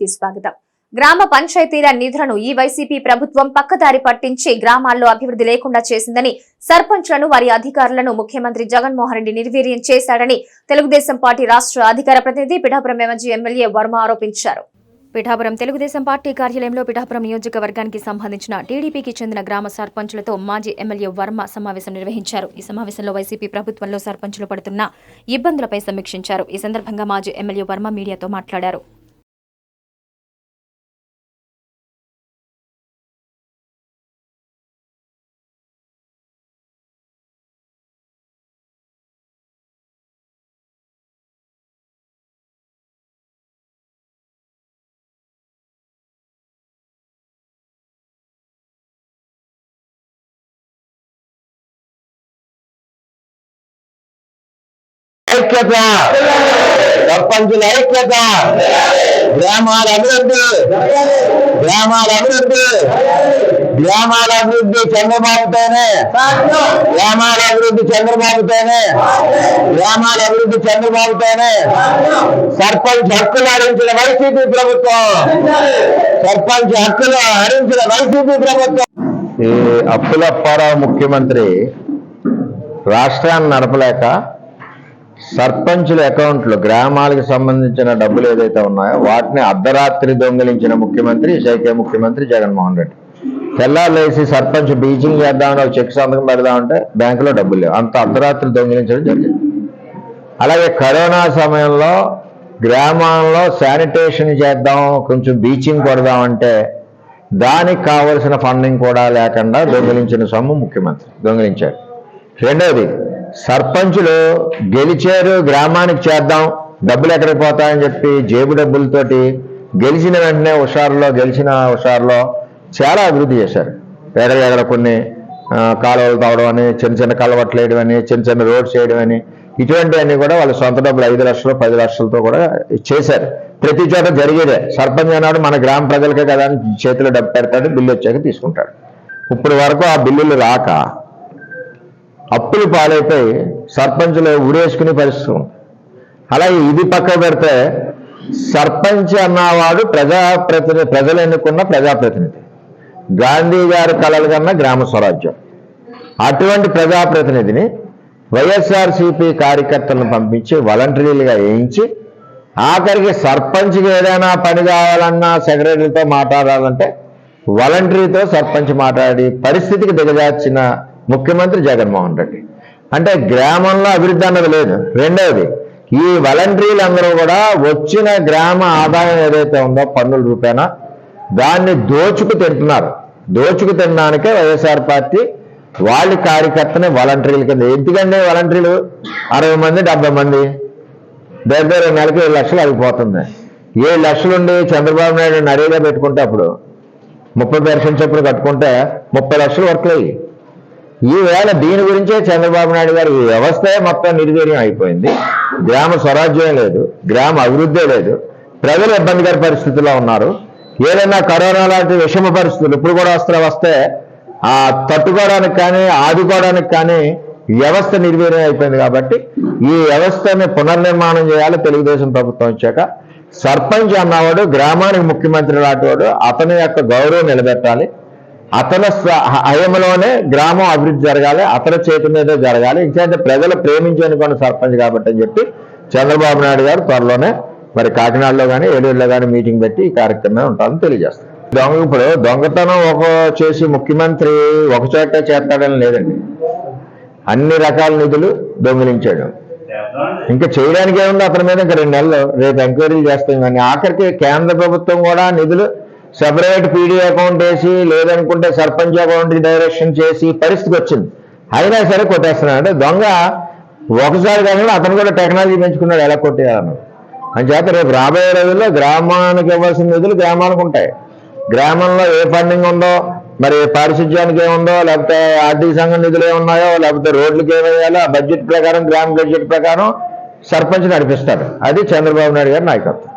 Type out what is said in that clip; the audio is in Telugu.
కి స్వాగతం. గ్రామ పంచాయతీల నిధులను ఈ వైసీపీ ప్రభుత్వం పక్కదారి పట్టించి గ్రామాల్లో అభివృద్ధి లేకుండా చేసిందని సర్పంచ్లను వారి అధికారులను ముఖ్యమంత్రి జగన్మోహన్ రెడ్డి నిర్వీర్యం చేశాడని తెలుగుదేశం పార్టీ రాష్ట్ర అధికార ప్రతినిధి పిఠాపురం ఎంజీ ఎమ్మెల్యే వర్మ ఆరోపించారు. పిఠాపురం తెలుగుదేశం పార్టీ కార్యాలయంలో పిఠాపురం నియోజకవర్గానికి సంబంధించిన టీడీపీకి చెందిన గ్రామ సర్పంచులతో మాజీ ఎమ్మెల్యే వర్మ సమావేశం నిర్వహించారు. ఈ సమావేశంలో వైసీపీ ప్రభుత్వంలో సర్పంచులు పడుతున్న ఇబ్బందులపై సమీక్షించారు. ఈ సందర్భంగా మాజీ ఎమ్మెల్యే వర్మ మీడియాతో మాట్లాడారు. ఐక్యత. ప్రపంచుల ఐక్యత. గ్రామాల అభివృద్ధి. గ్రామాల అభివృద్ధి. గ్రామాల అభివృద్ధి చంద్రబాబుతోనే. గ్రామాల అభివృద్ధి చంద్రబాబుతోనే. గ్రామాల అభివృద్ధి చంద్రబాబుతోనే. సర్పంచ్ హక్కులు హరించిన వైసీపీ ప్రభుత్వం. సర్పంచ్ హక్కులు హరించిన వైసీపీ ప్రభుత్వం. ఈ అప్పుల ముఖ్యమంత్రి రాష్ట్రాన్ని నడపలేక సర్పంచుల అకౌంట్లు గ్రామాలకు సంబంధించిన డబ్బులు ఏదైతే ఉన్నాయో వాటిని అర్ధరాత్రి దొంగిలించిన ముఖ్యమంత్రి సైకే ముఖ్యమంత్రి జగన్మోహన్ రెడ్డి. తెల్లారులేసి సర్పంచ్ బీచింగ్ చేద్దామని ఒక చెక్ సంతకం పెడదామంటే బ్యాంకులో డబ్బులు లేవు. అంత అర్ధరాత్రి దొంగిలించడం జరిగింది. అలాగే కరోనా సమయంలో గ్రామాల్లో శానిటేషన్ చేద్దాం కొంచెం బీచింగ్ కొడదామంటే దానికి కావలసిన ఫండింగ్ కూడా లేకుండా దొంగిలించిన సొమ్ము ముఖ్యమంత్రి దొంగిలించాడు. రెండవది సర్పంచులు గెలిచారు గ్రామానికి చేద్దాం డబ్బులు ఎక్కడికి పోతాయని చెప్పి జేబు డబ్బులతోటి గెలిచిన వెంటనే హుషారులో గెలిచిన హుషారులో చాలా అభివృద్ధి చేశారు. ఎక్కడ ఎక్కడ కొన్ని కాలువలు తవ్వడం అని చిన్న చిన్న కలవట్లు వేయడం అని చిన్న చిన్న రోడ్స్ వేయడం అని ఇటువంటివన్నీ కూడా వాళ్ళ సొంత డబ్బులు ఐదు లక్షలు పది లక్షలతో కూడా చేశారు. ప్రతి చోట జరిగేదే. సర్పంచ్ అన్నాడు మన గ్రామ ప్రజలకే కదా అని చేతిలో డబ్బు పెడతాడు బిల్లు వచ్చాక తీసుకుంటాడు. ఇప్పుడు వరకు ఆ బిల్లులు రాక అప్పులు పాలైపోయి సర్పంచులు ఉరేసుకునే పరిస్థితి. ఉంది అలాగే ఇది పక్క పెడితే సర్పంచ్ అన్నవాడు ప్రజాప్రతినిధి ప్రజలు ఎన్నుకున్న ప్రజాప్రతినిధి. గాంధీ గారి కలలు కన్నా గ్రామ స్వరాజ్యం. అటువంటి ప్రజాప్రతినిధిని వైఎస్ఆర్సీపీ కార్యకర్తలను పంపించి వాలంటీర్లుగా వేయించి ఆఖరికి సర్పంచ్కి ఏదైనా పని కావాలన్నా సెక్రటరీతో మాట్లాడాలంటే వాలంటరీతో సర్పంచ్ మాట్లాడి పరిస్థితికి దిగజార్చిన ముఖ్యమంత్రి జగన్మోహన్ రెడ్డి. అంటే గ్రామంలో అభివృద్ధి అన్నది లేదు. రెండవది ఈ వాలంటీర్లు అందరూ కూడా వచ్చిన గ్రామ ఆదాయం ఏదైతే ఉందో పన్నుల రూపేనా దాన్ని దోచుకు తింటున్నారు. దోచుకు తినడానికే వైఎస్ఆర్ పార్టీ వాళ్ళ కార్యకర్తనే వాలంటీర్ల కింద. ఎందుకంటే వాలంటీర్లు? అరవై మంది డెబ్బై మంది. దగ్గర దగ్గర నెలకి ఏడు లక్షలు అయిపోతుంది. ఏడు లక్షలుండి చంద్రబాబు నాయుడు నరేగా పెట్టుకుంటే అప్పుడు ముప్పై పర్సెంట్ చొప్పున కట్టుకుంటే ముప్పై లక్షలు వర్క్లు అయ్యి. ఈవేళ దీని గురించే చంద్రబాబు నాయుడు గారు ఈ వ్యవస్థే మొత్తం నిర్వీర్యం అయిపోయింది. గ్రామ స్వరాజ్యం లేదు గ్రామ అభివృద్ధి లేదు. ప్రజలు ఇబ్బందికర పరిస్థితుల్లో ఉన్నారు. ఏదైనా కరోనా లాంటి విషమ పరిస్థితులు ఇప్పుడు కూడా వస్తే వస్తే ఆ తట్టుకోవడానికి కానీ ఆదుకోవడానికి కానీ వ్యవస్థ నిర్వీర్యం అయిపోయింది కాబట్టి ఈ వ్యవస్థని పునర్నిర్మాణం చేయాలి తెలుగుదేశం ప్రభుత్వం వచ్చాక. సర్పంచ్ అన్నవాడు గ్రామానికి ముఖ్యమంత్రి లాంటివాడు అతని యొక్క గౌరవం నిలబెట్టాలి. అతని హయంలోనే గ్రామం అభివృద్ధి జరగాలి అతని చేతి మీదే జరగాలి. ఇంకేంటే ప్రజలు ప్రేమించేనుకోండి సర్పంచ్ కాబట్టి అని చెప్పి చంద్రబాబు నాయుడు గారు త్వరలోనే మరి కాకినాడలో కానీ ఏలూరులో కానీ మీటింగ్ పెట్టి ఈ కార్యక్రమం ఉంటారని తెలియజేస్తారు. దొంగ ఇప్పుడు దొంగతనం ఒక చేసి ముఖ్యమంత్రి ఒక చోట చేస్తాడని లేదండి. అన్ని రకాల నిధులు దొంగిలించాడు. ఇంకా చేయడానికి ఏముంది అతని మీద? ఇంకా రెండు నెలలు రేపు ఎంక్వైరీలు చేస్తాం. కానీ ఆఖరికి కేంద్ర ప్రభుత్వం కూడా నిధులు సెపరేట్ పీడీ అకౌంట్ వేసి లేదనుకుంటే సర్పంచ్ అకౌంట్ డైరెక్షన్ చేసి పరిస్థితి వచ్చింది. అయినా సరే కొట్టేస్తున్నాడు. అంటే దొంగ ఒకసారి కాకుండా అతను కూడా టెక్నాలజీ పెంచుకున్నాడు. ఎలా కొట్టేయాలన్నది అని చేత రేపు రాబోయే రోజుల్లో గ్రామానికి ఇవ్వాల్సిన నిధులు గ్రామానికి ఉంటాయి. గ్రామంలో ఏ ఫండింగ్ ఉందో మరి పారిశుధ్యానికి ఏముందో లేకపోతే ఆర్థిక సంఘం నిధులు ఏమున్నాయో లేకపోతే రోడ్లకు ఏమేయాలో ఆ బడ్జెట్ ప్రకారం గ్రామ బడ్జెట్ ప్రకారం సర్పంచ్ నడిపిస్తారు అది చంద్రబాబు నాయుడు గారి నాయకత్వం.